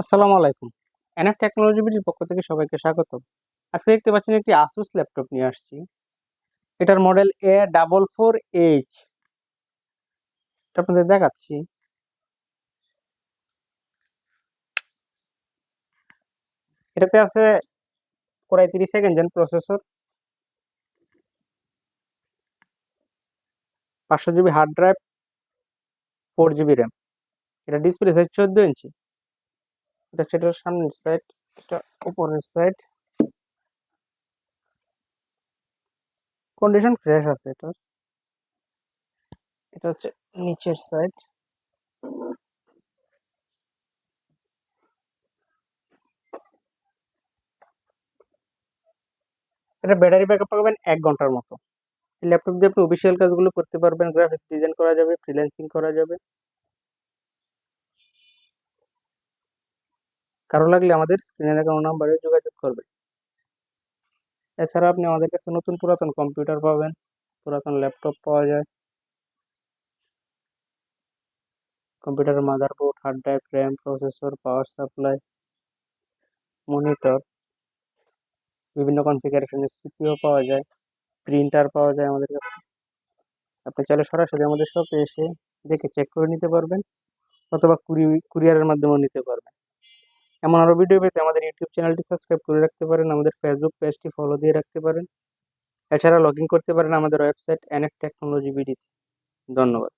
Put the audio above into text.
আসসালামু আলাইকুম। NF technology বিডির পক্ষ থেকে সবাইকে স্বাগত আজকে দেখতে পাচ্ছেন একটি আসুস ল্যাপটপ নিয়ে আসছি। এটার model A double four H আপনাদের দেখাচ্ছি। এটাতে আছে কোরাই তিরিশ সেকেন্ড জেন প্রসেসর পাঁচশো GB hard drive four GB RAM এটা ডিসপ্লে সাইজ চোদ্দ ইঞ্চি এটা এটার সামনের সাইড এটা উপরের সাইড কন্ডিশন ফ্রেশ আছে এটার। এটা হচ্ছে নিচের সাইড এটা ব্যাটারি ব্যাকআপ পাবেন এক ঘণ্টার মতো। ল্যাপটপ দিয়ে আপনি অফিসিয়াল কাজগুলো করতে পারবেন গ্রাফিক্স ডিজাইন করা যাবে ফ্রিল্যান্সিং করা যাবে। কারও লাগলে আমাদের স্ক্রিনে দেখানো নাম্বারে যোগাযোগ করবেন। এছাড়া আপনি আমাদের কাছে নতুন পুরাতন কম্পিউটার পাবেন, পুরাতন ল্যাপটপ পাওয়া যায়। কম্পিউটারের motherboard hard drive RAM processor power supply monitor বিভিন্ন কনফিগারেশনের সিপিও পাওয়া যায় প্রিন্টার পাওয়া যায় আমাদের কাছে। আপনি চাইলে সরাসরি আমাদের শপে এসে দেখে চেক করে নিতে পারবেন, অথবা কুরি কুরিয়ারের মাধ্যমেও নিতে পারবেন। এমন আরও ভিডিও পেতে আমাদের ইউটিউব চ্যানেলটি সাবস্ক্রাইব করে রাখতে পারেন, আমাদের ফেসবুক পেজটি ফলো দিয়ে রাখতে পারেন। এছাড়া লগ করতে পারেন আমাদের ওয়েবসাইট এন এফ টেকনোলজি ধন্যবাদ।